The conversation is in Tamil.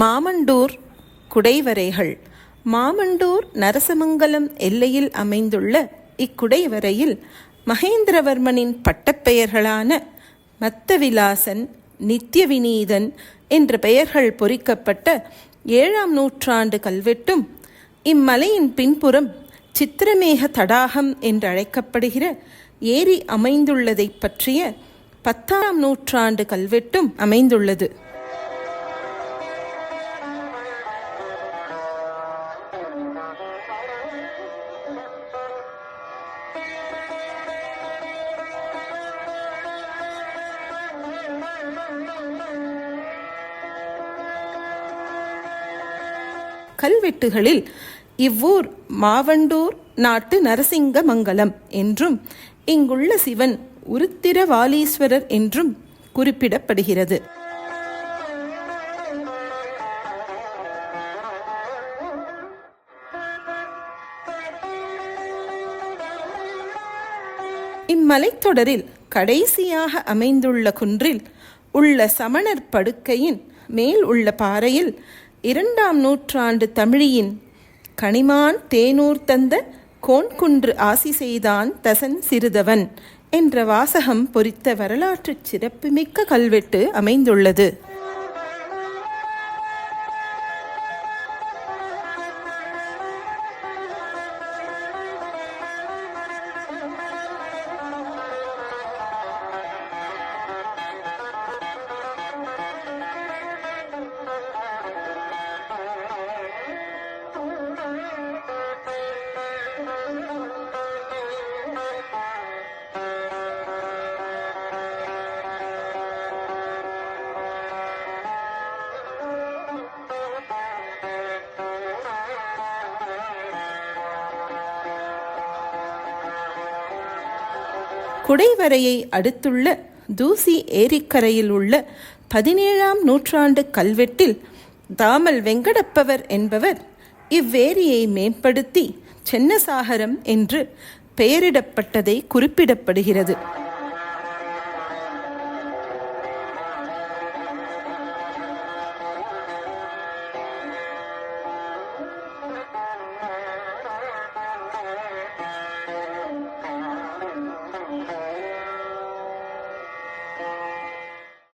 மாமண்டூர் குடைவரைகள். மாமண்டூர் நரசமங்கலம் எல்லையில் அமைந்துள்ள இக்குடைவரையில் மகேந்திரவர்மனின் பட்டப்பெயர்களான மத்தவிலாசன் நித்யவினீதன் என்ற பெயர்கள் பொறிக்கப்பட்ட ஏழாம் நூற்றாண்டு கல்வெட்டும் இம்மலையின் பின்புறம் சித்திரமேக தடாகம் என்று அழைக்கப்படுகிற ஏரி அமைந்துள்ளதைப் பற்றிய பத்தாம் நூற்றாண்டு கல்வெட்டும் அமைந்துள்ளது. கல்வெட்டுகளில் இவ்வூர் மாவண்டூர் நாட்டு நரசிங்க மங்கலம் என்றும் இங்குள்ள சிவன் உருத்திரவாலீஸ்வரர் என்றும் குறிப்பிடப்படுகிறது. இம்மலைத்தொடரில் கடைசியாக அமைந்துள்ள குன்றில் உள்ள சமணர் படுக்கையின் மேல் உள்ள பாறையில் இரண்டாம் நூற்றாண்டு தமிழியின் கனிமான் தேனூர் தந்த கோன்குன்று ஆசி செய்தான் தசன் சிறுதவன் என்ற வாசகம் பொறித்த வரலாற்றுச் சிறப்புமிக்க கல்வெட்டு அமைந்துள்ளது. குடைவரையை அடுத்துள்ள தூசி ஏரிக்கரையில் உள்ள பதினேழாம் நூற்றாண்டு கல்வெட்டில் தாமல் வெங்கடப்பவர் என்பவர் இவ்வேரியை மேம்படுத்தி சென்னசாகரம் என்று பெயரிடப்பட்டதை குறிப்பிடப்படுகிறது.